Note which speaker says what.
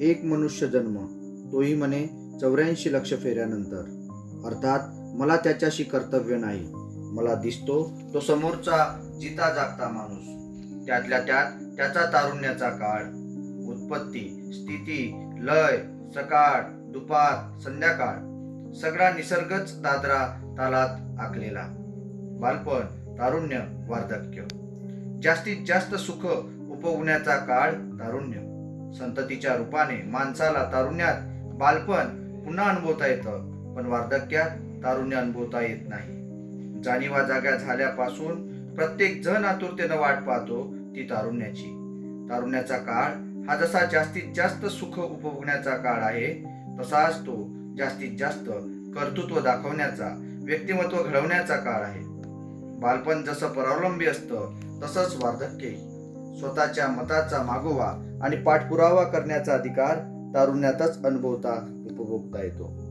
Speaker 1: एक मनुष्य जन्म तोही म्हणे चौऱ्याऐंशी लक्ष फेऱ्यानंतर. अर्थात मला त्याच्याशी कर्तव्य नाही. मला दिसतो तो समोरचा जिता जागता माणूस. त्यातल्या त्यात त्याचा तारुण्याचा काळ. उत्पत्ती स्थिती लय सकाळ दुपार संध्याकाळ. सगळा निसर्गच दादरा तालात आखलेला. बालपण तारुण्य वार्धक्य. जास्तीत जास्त सुख उपभोगण्याचा काळ तारुण्य. संततीच्या रूपाने माणसाला तारुण्यात बालपण पुन्हा अनुभवता येतं पण वार्धक्यात तारुण्य अनुभवता येत नाही. जाणीवा जाग्या झाल्यापासून प्रत्येक जण आतुरतेनं वाट पाहतो ती तारुण्याची. तारुण्याचा काळ हा जसा जास्तीत जास्त सुख उपभोगण्याचा काळ आहे तसाच तो जास्तीत जास्त कर्तृत्व दाखवण्याचा व्यक्तिमत्व घडवण्याचा काळ आहे. बालपण जसं परावलंबी असतं तसंच वार्धक्यही. स्वतःच्या मताचा मागोवा आणि पाठपुरावा करण्याचा अधिकार तारुण्यातच अनुभवता उपभोगता येतो.